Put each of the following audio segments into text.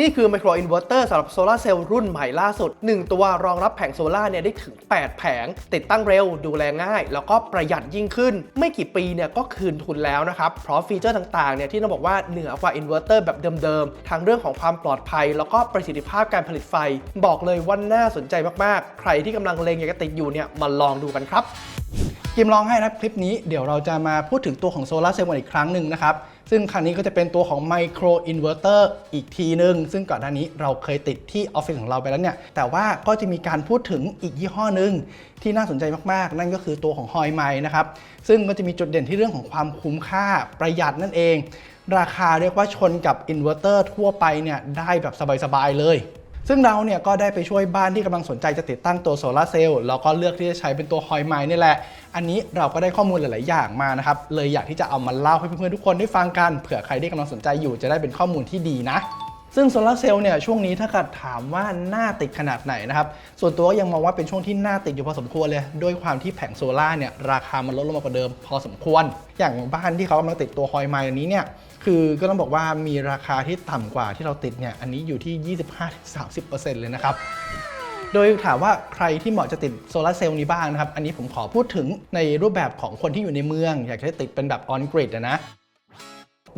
นี่คือไมโครอินเวอร์เตอร์สำหรับโซลาเซลล์รุ่นใหม่ล่าสุด 1 ตัวรองรับแผงโซลาเนี่ยได้ถึง 8 แผง ติดตั้งเร็วดูแลง่าย แล้วก็ประหยัดยิ่งขึ้น ไม่กี่ปีเนี่ยก็คืนทุนแล้วนะครับ เพราะฟีเจอร์ต่างๆเนี่ยที่ต้องบอกว่าเหนือกว่าอินเวอร์เตอร์แบบเดิมๆทั้งเรื่องของความปลอดภัย แล้วก็ประสิทธิภาพการผลิตไฟ บอกเลยว่าน่าสนใจมากๆ ใครที่กำลังเลงอยากจะติดอยู่เนี่ยมาลองดูกันครับ กิมลองให้นะคลิปนี้เดี๋ยวเราจะมาพูดถึงตัวของโซลาร์เซลล์อีกครั้งหนึ่งนะครับ ซึ่งครั้งนี้ก็จะเป็นตัวของไมโครอินเวอร์เตอร์อีกทีหนึ่งซึ่งก่อนหน้านี้เราเคยติดที่ออฟฟิศของเราไปแล้วเนี่ย แต่ว่าก็จะมีการพูดถึงอีกยี่ห้อหนึ่งที่น่าสนใจมากๆ นั่นก็คือตัวของฮอยไมนะครับ ซึ่งก็จะมีจุดเด่นที่เรื่องของความคุ้มค่าประหยัดนั่นเอง ราคาเรียกว่าชนกับอินเวอร์เตอร์ทั่วไปเนี่ยได้แบบสบายๆเลย ซึ่งเราเนี่ยก็ได้ไปช่วยบ้านที่กำลังสนใจจะติดตั้งตัวโซลาเซลล์แล้วก็เลือกที่จะใช้เป็นตัวฮอยไมนี่แหละ อันนี้เราก็ได้ข้อมูลหลาย ๆ อย่างมานะครับ เลยอยากที่จะเอามาเล่าให้เพื่อน ๆ ทุกคนได้ฟังกัน เผื่อใครที่กำลังสนใจอยู่จะได้เป็นข้อมูลที่ดีนะ ซึ่งโซลาร์เซลล์เนี่ยช่วงนี้ถ้าเกิดถามว่าน่าติดขนาดไหนนะครับ ส่วนตัวก็ยังมองว่าเป็นช่วงที่น่าติดอยู่พอสมควรเลย ด้วยความที่แผงโซลาร์เนี่ยราคามันลดลงมากว่าเดิม พอสมควร อย่างบ้านที่เขากำลังติดตัวฮอยไมอันนี้เนี่ยคือก็ต้องบอกว่ามีราคาที่ต่ำกว่าที่เราติดเนี่ยอันนี้อยู่ที่ 25-30%เลยนะครับโดยถามว่าใครที่เหมาะจะติดโซลาร์เซลล์นี้บ้างนะครับ อันนี้ผมขอพูดถึงในรูปแบบของคนที่อยู่ในเมือง อยากจะติดเป็นแบบออนกริดนะ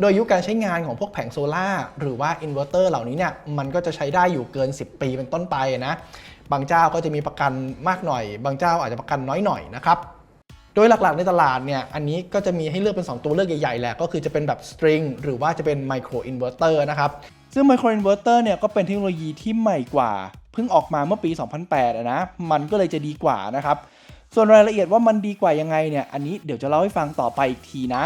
โดยอายุการใช้งานของพวกแผงโซลาหรือว่าอินเวอร์เตอร์เหล่านี้เนี่ยมันก็จะใช้ได้อยู่เกิน 10 ปีเป็นต้นไปนะบางเจ้าก็จะมีประกันมากหน่อย บางเจ้าอาจจะประกันน้อยหน่อยนะครับโดยหลักๆในตลาดเนี่ยอันนี้ก็จะมีให้เลือกเป็น 2 ตัวเลือกใหญ่ๆแหละก็คือจะเป็นแบบสตริงหรือว่าจะเป็นไมโครอินเวอร์เตอร์นะครับซึ่งไมโครอินเวอร์เตอร์เนี่ยก็เป็นเทคโนโลยีที่ใหม่กว่า เพิ่งออกมาเมื่อปี 2008นะมันก็เลยจะดีกว่านะครับส่วนรายละเอียดว่ามันดีกว่ายังไงเนี่ยอันนี้เดี๋ยวจะเล่าให้ฟังต่อไปอีกทีนะ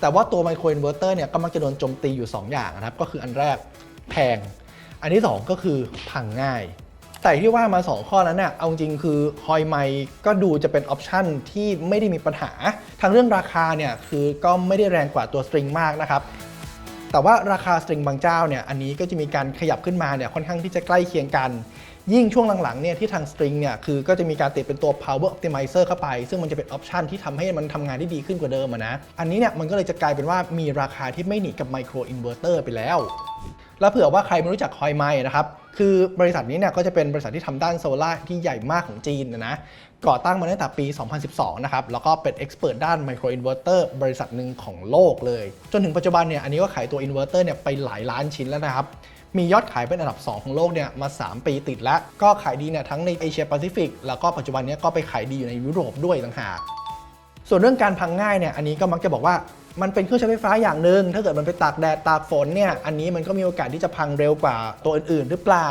แต่ว่าตัวไมโครอินเวอร์เตอร์เนี่ยก็มักจะโดนโจมตีอยู่ 2 อย่างนะครับ ก็คืออันแรกแพง อันที่ 2 ก็คือพังง่าย แต่ที่ว่ามา 2 ข้อนั้นเนี่ยเอาจริงคือคอยไมก็ดูจะเป็นออปชันที่ไม่ได้มีปัญหา ทางเรื่องราคาเนี่ยคือก็ไม่ได้แรงกว่าตัวสตริงมากนะครับแต่ว่าราคาสตริงบางเจ้าเนี่ยอันนี้ก็จะมีการขยับขึ้นมาเนี่ยค่อนข้างที่จะใกล้เคียงกัน ยิ่งช่วงหลังๆเนี่ยที่ทางสตริงเนี่ยคือก็จะมีการติดเป็นตัว power optimizer เข้าไป ซึ่งมันจะเป็นออปชันที่ทำให้มันทำงานได้ดีขึ้นกว่าเดิมะนะ อันนี้เนี่ยมันก็เลยจะกลายเป็นว่ามีราคาที่ไม่หนีกับไมโครอินเวอร์เตอร์ไปแล้ว แล้วเผื่อว่าใครไม่รู้จักคอยไมนะครับคือบริษัทนี้เนี่ยก็จะเป็นบริษัทที่ทำด้านโซลาร์ที่ใหญ่มากของจีนนะนะก่อตั้งมาตั้งแต่ปี 2012 นะครับ แล้วก็เป็นเอ็กซ์เพรสด้านไมโครอินเวอร์เตอร์บริษัทหนึ่งของโลกเลย จนถึงปัจจุบันเนี่ย อันนี้ก็ขายตัวอินเวอร์เตอร์เนี่ยไปหลายล้านชิ้นแล้วนะครับ มียอดขายเป็นอันดับ 2 ของโลกเนี่ยมา 3 ปีติดแล้ว ก็ขายดีเนี่ยทั้งในเอเชียแปซิฟิกแล้วก็ปัจจุบันเนี้ก็ไปขายดีอยู่ในยุโรปด้วยต่างหากส่วนเรื่องการพังง่ายเนี่ยอันนี้ก็มักจะบอกว่ามันเป็นเครื่องใช้ไฟฟ้าอย่างหนึ่งถ้าเกิดมันไปตากแดดตากฝนเนี่ยอันนี้มันก็มีโอกาสที่จะพังเร็วกว่าตัวอื่นๆ หรือเปล่า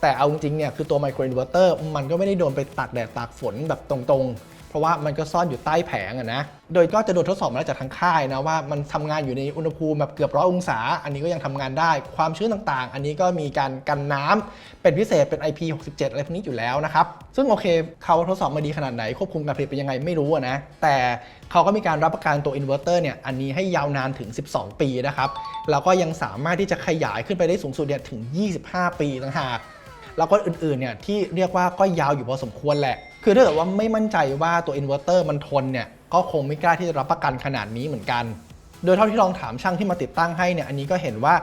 แต่เอาจริงๆเนี่ยคือตัวไมโครอินเวอร์เตอร์มันก็ไม่ได้โดนไปตากแดดตากฝนแบบตรงๆ เพราะว่ามันก็ซ่อนอยู่ใต้แผงอะนะ โดยก็จะโดนทดสอบมาแล้วจากทางค่ายนะว่ามันทำงานอยู่ในอุณหภูมิแบบเกือบร้อยองศา อันนี้ก็ยังทำงานได้ ความชื้นต่างๆ อันนี้ก็มีการกันน้ำเป็นพิเศษเป็น IP67 อะไรพวกนี้อยู่แล้วนะครับ ซึ่งโอเคเขาทดสอบมาดีขนาดไหนควบคุมการผลิตเป็นยังไงไม่รู้นะ แต่เขาก็มีการรับประกันตัวอินเวอร์เตอร์เนี่ยอันนี้ให้ยาวนานถึง 12 ปีนะครับแล้วก็ยังสามารถที่จะขยายขึ้นไปได้สูงสุดเนี่ยถึง 25 ปีต่างหากแล้วก็อื่นๆเนี่ยที่เรียกว่าก็ยาวอยู่พอสมควรแหละ คือถ้าเกิดว่าไม่มั่นใจว่าตัวอินเวอร์เตอร์มันทนเนี่ยก็คงไม่กล้าที่จะรับประกันขนาดนี้เหมือนกัน โดยเท่าที่ลองถามช่างที่มาติดตั้งให้เนี่ยอันนี้ก็เห็นว่า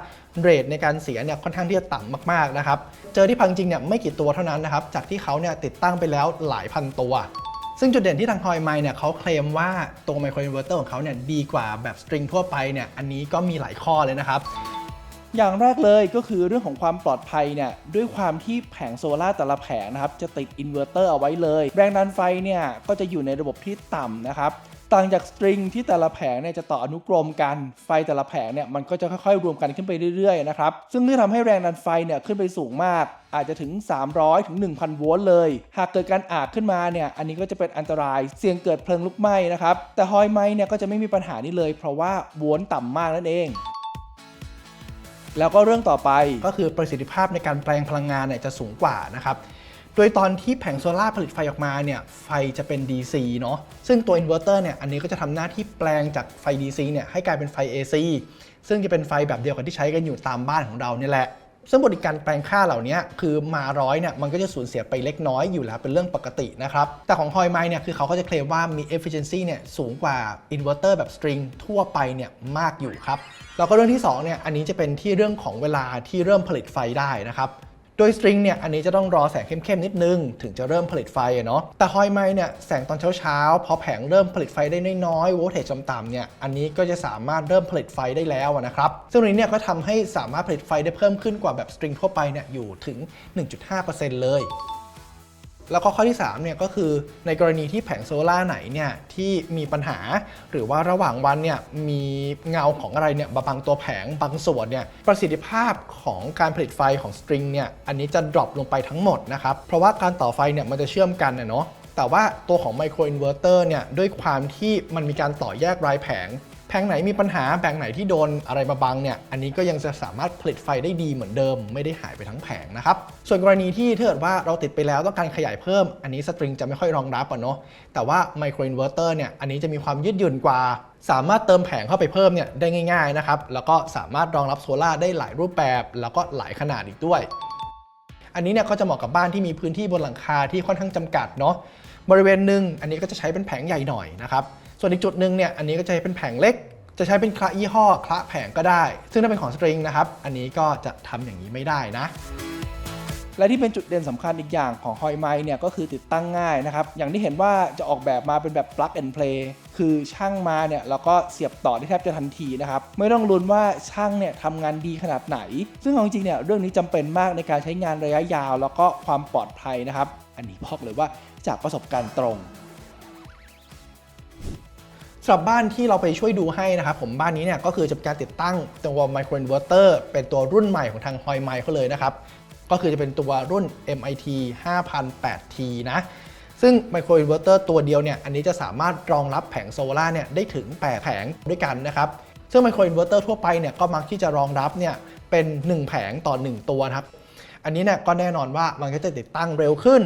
เรทในการเสียเนี่ยค่อนข้างที่จะต่ำมากๆนะครับเจอที่พังจริงเนี่ยไม่กี่ตัวเท่านั้นนะครับจากที่เขาเนี่ยติดตั้งไปแล้วหลายพันตัว ซึ่งจุดเด่นที่ทางฮอยไมเนี่ยเขาเคลมว่าตัวไมโครอินเวอร์เตอร์ของเขาเนี่ยดีกว่าแบบสตริงทั่วไปเนี่ยอันนี้ก็มีหลายข้อเลยนะครับ อย่างแรกเลยก็คือเรื่องของความปลอดภัยเนี่ยด้วยความที่แผงโซลาร์แต่ละแผงนะครับจะติดอินเวอร์เตอร์เอาไว้เลย แรงดันไฟเนี่ยก็จะอยู่ในระบบที่ต่ำนะครับต่างจากสตริงที่แต่ละแผงเนี่ยจะต่ออนุกรมกัน ไฟแต่ละแผงเนี่ยมันก็จะค่อยๆ รวมกันขึ้นไปเรื่อยๆนะครับ ซึ่งนี่ทำให้แรงดันไฟเนี่ยขึ้นไปสูงมาก อาจจะถึง 300 ถึง 1,000 โวลต์เลย หากเกิดการอาบขึ้นมาเนี่ยอันนี้ก็จะเป็นอันตรายเสี่ยงเกิดเพลิงลุกไหม้นะครับ แต่ฮอยไมค์เนี่ยก็จะไม่มีปัญหานี้เลย เพราะว่าโวลต์ต่ำมากนั่นเอง แล้วก็เรื่องต่อไปก็คือประสิทธิภาพในการแปลงพลังงานเนี่ยจะสูงกว่านะครับ โดยตอนที่แผงโซลาร์ผลิตไฟออกมาเนี่ยไฟจะเป็น DC เนาะซึ่งตัวอินเวอร์เตอร์เนี่ยอันนี้ก็จะทำหน้าที่แปลงจากไฟ DC เนี่ยให้กลายเป็นไฟ AC ซึ่งจะเป็นไฟแบบเดียวกับที่ใช้กันอยู่ตามบ้านของเราเนี่ยแหละ ซึ่งบริการแปลงค่าเหล่านี้คือมาร้อยเนี่ยมันก็จะสูญเสียไปเล็กน้อยอยู่แล้วเป็นเรื่องปกตินะครับ แต่ของ h o y m i เนี่ยคือเขาก็จะเคลมว่ามี efficiency เนี่ยสูงกว่า inverter แบบ string ทั่วไปเนี่ยมากอยู่ครับแล้วก็เรื่องที่2เนี่ยอันนี้จะเป็นที่เรื่องของเวลาที่เริ่มผลิตไฟได้นะครับ โดยสตริงเนี่ยอันนี้จะต้องรอแสงเข้มๆนิดนึง ถึงจะเริ่มผลิตไฟอะเนาะแต่ฮอยไมเนี่ยแสงตอนเช้าๆพอแผงเริ่มผลิตไฟได้น้อยๆโวลเทจต่ำๆเนี่ยอันนี้ก็จะสามารถเริ่มผลิตไฟได้แล้วนะครับซึ่งตรงนี้เนี่ยก็ทำให้สามารถผลิตไฟได้เพิ่มขึ้นกว่าแบบสตริงทั่วไปเนี่ยอยู่ถึง 1.5%เลย แล้วก็ข้อที่3เนี่ยก็คือในกรณีที่แผงโซล่าไหนเนี่ยที่มีปัญหา หรือว่าระหว่างวันเนี่ยมีเงาของอะไรเนี่ยบังตัวแผงบางส่วนเนี่ยประสิทธิภาพของการผลิตไฟของสตริงเนี่ยอันนี้จะดรอปลงไปทั้งหมดนะครับ เพราะว่าการต่อไฟเนี่ยมันจะเชื่อมกันนะเนาะแต่ว่าตัวของไมโครอินเวอร์เตอร์เนี่ยด้วยความที่มันมีการต่อแยกรายแผง แผงไหนมีปัญหาแผงไหนที่โดนอะไรมาบังเนี่ยอันนี้ก็ยังจะสามารถผลิตไฟได้ดีเหมือนเดิม ไม่ได้หายไปทั้งแผงนะครับส่วนกรณีที่ถ้าเกิดว่าเราติดไปแล้วต้องการขยายเพิ่ม อันนี้สตริงจะไม่ค่อยรองรับอะเนาะแต่ว่าไมโครอินเวอร์เตอร์เนี่ยอันนี้จะมีความยืดหยุ่นกว่า สามารถเติมแผงเข้าไปเพิ่มเนี่ยได้ง่ายๆนะครับแล้วก็สามารถรองรับโซลาได้หลายรูปแบบ แล้วก็หลายขนาดอีกด้วย อันนี้เนี่ยก็จะเหมาะกับบ้านที่มีพื้นที่บนหลังคาที่ค่อนข้างจำกัดเนาะบริเวณหนึ่งอันนี้ก็จะใช้เป็นแผงใหญ่หน่อยนะครับ ส่วนอีกจุดหนึ่งเนี่ยอันนี้ก็จะใช้เป็นแผงเล็ก จะใช้เป็นคละยี่ห้อคละแผงก็ได้ ซึ่งถ้าเป็นของสตริงนะครับอันนี้ก็จะทำอย่างนี้ไม่ได้นะและที่เป็นจุดเด่นสำคัญอีกอย่างของ h o y m i เนี่ยก็คือติดตั้งง่ายนะครับ อย่างที่เห็นว่าจะออกแบบมาเป็นแบบ plug and play คือช่างมาเนี่ยเราก็เสียบต่อได้แทบจะทันทีนะครับ ไม่ต้องลุ้นว่าช่างเนี่ยทำงานดีขนาดไหน ซึ่งเอาจริงๆเนี่ยเรื่องนี้จำเป็นมากในการใช้งานระยะยาว แล้วก็ความปลอดภัยนะครับ อันนี้บอกเลยว่าจากประสบการณ์ตรง สำหรับบ้านที่เราไปช่วยดูให้นะครับผมบ้านนี้เนี่ยก็คือจะเป็นการติดตั้งตัวไมโครอินเวอร์เตอร์เป็นตัวรุ่นใหม่ของทาง h o y m i เขาเลยนะครับ ก็คือจะเป็นตัวรุ่น MIT 5008T นะ ซึ่งไมโครอินเวอร์เตอร์ตัวเดียวเนี่ยอันนี้จะสามารถรองรับแผงโซลาร์เนี่ยได้ถึง 8 แผงด้วยกันนะครับซึ่งไมโครอินเวอร์เตอร์ทั่วไปเนี่ยก็มักที่จะรองรับเนี่ยเป็น 1 แผงต่อ 1 ตัวครับ อันนี้เนี่ยก็แน่นอนว่ามันก็จะติดตั้งเร็วขึ้น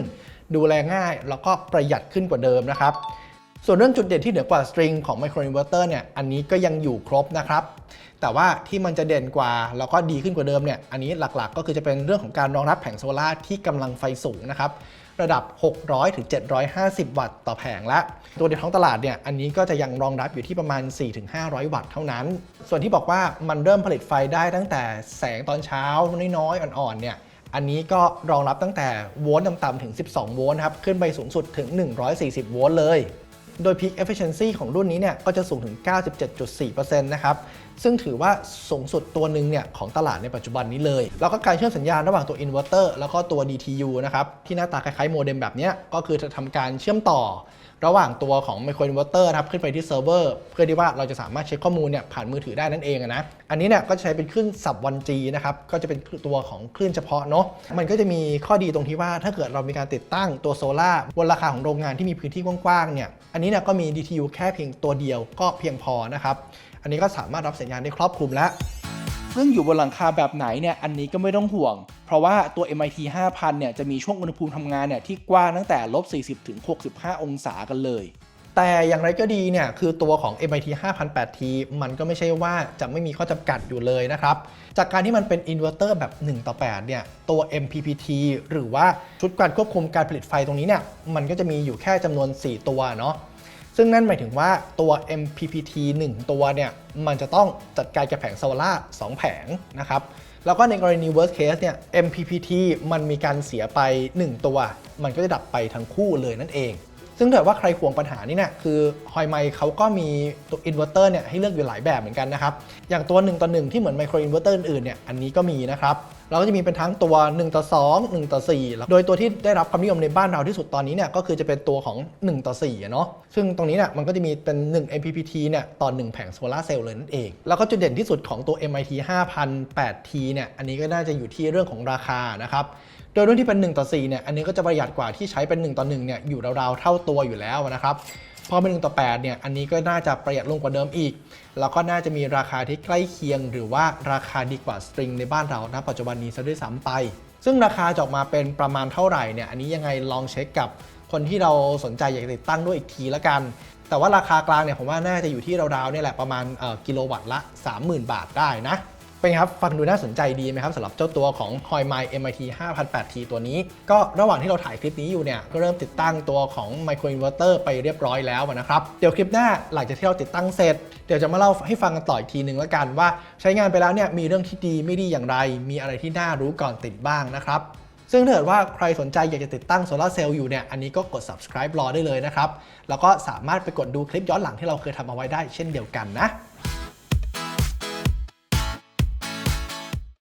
ดูแลง่ายแล้วก็ประหยัดขึ้นกว่าเดิมนะครับ ส่วนเรื่องจุดเด่นที่เหนือกว่าสตริงของไมโครอินเวอร์เตอร์เนี่ยอันนี้ก็ยังอยู่ครบนะครับ แต่ว่าที่มันจะเด่นกว่า แล้วก็ดีขึ้นกว่าเดิมเนี่ยอันนี้หลักๆ ก็คือจะเป็นเรื่องของการรองรับแผงโซลาร์ที่กำลังไฟสูงนะครับระดับ 600ถึง750 วัตต์ต่อแผงและ ตัวในท้องตลาดเนี่ย อันนี้ก็จะยังรองรับอยู่ที่ประมาณ 4-500 วัตต์เท่านั้น ส่วนที่บอกว่ามันเริ่มผลิตไฟได้ตั้งแต่แสงตอนเช้าน้อยๆ อ่อนๆ เนี่ย อันนี้ก็รองรับตั้งแต่โวลต์ต่ำๆถึง 12 โวลต์ครับ ขึ้นไปสูงสุดถึง 140 โวลต์เลย โดย Peak Efficiency ของรุ่นนี้เนี่ยก็จะสูงถึง 97.4%นะครับ ซึ่งถือว่าสูงสุดตัวหนึ่งเนี่ยของตลาดในปัจจุบันนี้เลย แล้วก็การเชื่อมสัญญาณระหว่างตัวอินเวอร์เตอร์แล้วก็ตัว DTU นะครับ ที่หน้าตาคล้ายๆโมเด็มแบบเนี้ยก็คือจะทำการเชื่อมต่อ ระหว่างตัวของไมโครอินเวอร์เตอร์นะครับขึ้นไปที่เซิร์ฟเวอร์เพื่อที่ว่าเราจะสามารถเช็คข้อมูลเนี่ยผ่านมือถือได้นั่นเองนะอันนี้เนี่ยก็จะใช้เป็นคลื่น sub 1G นจีนะครับก็จะเป็นตัวของคลื่นเฉพาะเนาะมันก็จะมีข้อดีตรงที่ว่าถ้าเกิดเรามีการติดตั้งตัวโซลาร์บนราคาของโรงงานที่มีพื้นที่กว้างๆเนี่ยอันนี้เนี่ยก็มี DTU แค่เพียงตัวเดียวก็เพียงพอนะครับอันนี้ก็สามารถรับสัญญาณได้ครอบคลุมแล้วซึ่งอยู่บนหลังคาแบบไหนเนี่ยอันนี้ก็ไม่ต้องห่วง ราะว่าตัว MIT 5000 เนี่ยจะมีช่วงอุณหภูมิทำงานเนี่ยที่กว้างตั้งแต่ลบ40ถึง65 องศากันเลย แต่อย่างไรก็ดีเนี่ยคือตัวของ MIT 5008T มันก็ไม่ใช่ว่าจะไม่มีข้อจำกัดอยู่เลยนะครับ จากการที่มันเป็นอินเวอร์เตอร์แบบ 1 ต่อ 8 เนี่ยตัว MPPT หรือว่าชุดการควบคุมการผลิตไฟตรงนี้เนี่ยมันก็จะมีอยู่แค่จำนวน 4 ตัวเนาะซึ่งนั่นหมายถึงว่าตัว MPPT 1 ตัวเนี่ยมันจะต้องจัดการกับแผงโซล่าร์2แผงนะครับ แล้วก็ในกรณี worst case เนี่ย MPPT มันมีการเสียไป 1 ตัว มันก็จะดับไปทั้งคู่เลยนั่นเอง ซึ่งถ้าว่าใครห่วงปัญหานี้เนี่ยคือฮอยไมเขาก็มีตัวอินเวอร์เตอร์เนี่ยให้เลือกอยู่หลายแบบเหมือนกันนะครับ อย่างตัว 1 ต่อ 1 ที่เหมือนไมโครอินเวอร์เตอร์อื่นๆเนี่ยอันนี้ก็มีนะครับเราก็จะมีเป็นทั้งตัว 1 ต่อ 2 1 ต่อ 4 โดยตัวที่ได้รับความนิยมในบ้านเราที่สุดตอนนี้เนี่ยก็คือจะเป็นตัวของ 1 ต่อ4เนาะซึ่งตรงนี้เนี่ยมันก็จะมีเป็น 1 MPPT เนี่ยต่อ 1 แผงโซลาร์เซลล์เลยนั่นเอง แล้วก็จุดเด่นที่สุดของตัว MIT 5008T เนี่ยอันนี้ก็น่าจะอยู่ที่เรื่องของราคานะครับ โดยรุ่นที่เป็น 1 ต่อ 4 เนี่ย อันนี้ก็จะประหยัดกว่าที่ใช้เป็น 1 ต่อ 1 เนี่ย อยู่ราวๆ เท่าตัวอยู่แล้วนะครับ พอเป็น 1 ต่อ 8 เนี่ย อันนี้ก็น่าจะประหยัดลงกว่าเดิมอีก แล้วก็น่าจะมีราคาที่ใกล้เคียง หรือว่าราคาดีกว่าสตริงในบ้านเราณปัจจุบันนี้ซะด้วยซ้ำไป ซึ่งราคาจะออกมาเป็นประมาณเท่าไหร่เนี่ย อันนี้ยังไงลองเช็คกับคนที่เราสนใจอยากจะติดตั้งด้วยอีกทีละกัน แต่ว่าราคากลางเนี่ยผมว่าน่าจะอยู่ที่ราวๆเนี่ยแหละประมาณกิโลวัตต์ละ 30,000 บาทได้นะ เป็นไงครับฟังดูน่าสนใจดีไหมครับสำหรับเจ้าตัวของ h o i m i MIT 5008T ตัวนี้ ก็ระหว่างที่เราถ่ายคลิปนี้อยู่เนี่ยก็เริ่มติดตั้งตัวของ Micro Inverter ไปเรียบร้อยแล้วนะครับเดี๋ยวคลิปหน้าหลังจากที่เราติดตั้งเสร็จ เดี๋ยวจะมาเล่าให้ฟังกันต่ออีกทีหนึ่งล้วกันว่า ใช้งานไปแล้วเนี่ยมีเรื่องที่ดีไม่ดีอย่างไร มีอะไรที่น่ารู้ก่อนติดบ้างนะครับซึ่งถ้าเกิดว่าใครสนใจอยากจะติดตั้งโซลาร์เซลล์อยู่เนี่ยอันนี้ก็กด subscribe รอได้เลยนะครับ แล้วก็สามารถไปกดดูคลิปย้อนหลังที่เราเคยทำเอาไว้ได้เช่นเดียวกันนะ